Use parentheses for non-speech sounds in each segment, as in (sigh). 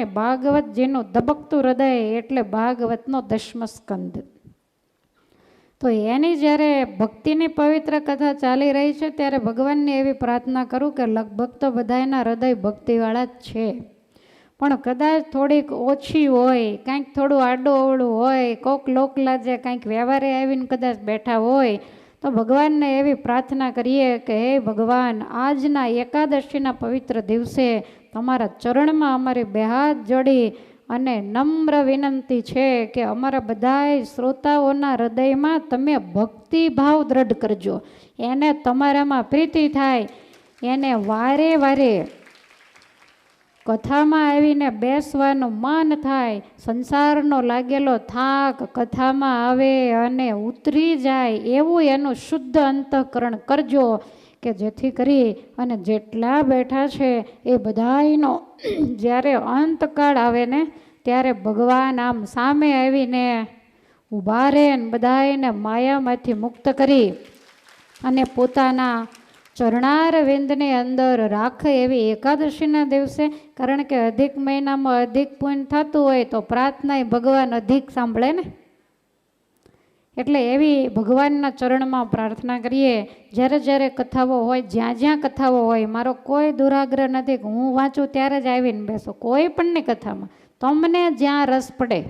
એમાંય ભાગવત જેનું ધબકતું હૃદય એટલે ભાગવતનો દશમ સ્કંદ તો એની જ્યારે ભક્તિની પવિત્ર કથા ચાલી રહી છે, ત્યારે ભગવાનની એવી પ્રાર્થના કરું કે લગભગ તો બધાના હૃદય ભક્તિવાળા જ છે. પણ કદાચ થોડીક ઓછી હોય, કાંઈક થોડું આડું અવળું હોય, કોક લોકલાજે કાંઈક વ્યવહારે આવીને કદાચ બેઠા હોય, તો ભગવાનને એવી પ્રાર્થના કરીએ કે, હે ભગવાન, આજના એકાદશીના પવિત્ર દિવસે તમારા ચરણમાં અમારી બે હાથ જોડી અને નમ્ર વિનંતી છે કે અમારા બધાય શ્રોતાઓના હૃદયમાં તમે ભક્તિભાવ દ્રઢ કરજો. એને તમારામાં પ્રીતિ થાય. એને વારે વારે કથામાં આવીને બેસવાનું મન થાય. સંસારનો લાગેલો થાક કથામાં આવે અને ઉતરી જાય એવું એનું શુદ્ધ અંતઃકરણ કરજો. કે જેથી કરી અને જેટલા બેઠા છે એ બધાયનો (clears throat) જ્યારે અંતકાળ આવે ને, ત્યારે ભગવાન આમ સામે આવીને ઊભા રહે ને બધાને માયામાંથી મુક્ત કરી અને પોતાના ચરણાર વિંદની અંદર રાખે એવી એકાદશીના દિવસે, કારણ કે અધિક મહિનામાં અધિક પુણ્ય થતું હોય તો પ્રાર્થના ભગવાન અધિક સાંભળે ને. એટલે એવી ભગવાનના ચરણમાં પ્રાર્થના કરીએ, જ્યારે જ્યારે કથાઓ હોય, જ્યાં જ્યાં કથાઓ હોય, મારો કોઈ દુરાગ્રહ નથી કે હું વાંચું ત્યારે જ આવીને બેસો, કોઈ પણની કથામાં. તમને જ્યાં રસ પડે,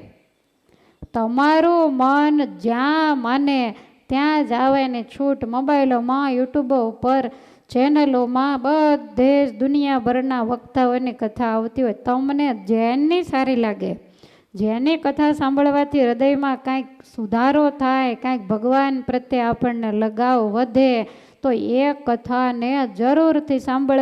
તમારું મન જ્યાં માને, ત્યાં જ આવે ને છૂટ મોબાઈલોમાં, યુટ્યુબો ઉપર, ચેનલોમાં, બધે જ દુનિયાભરના વક્તાઓની કથા આવતી હોય. તમને જેની સારી લાગે જેની કથા સાંભળવાથી હૃદયમાં કાંઈક સુધારો થાય, કાંઈક ભગવાન પ્રત્યે આપણને લગાવ વધે, તો એ કથાને જરૂરથી સાંભળવી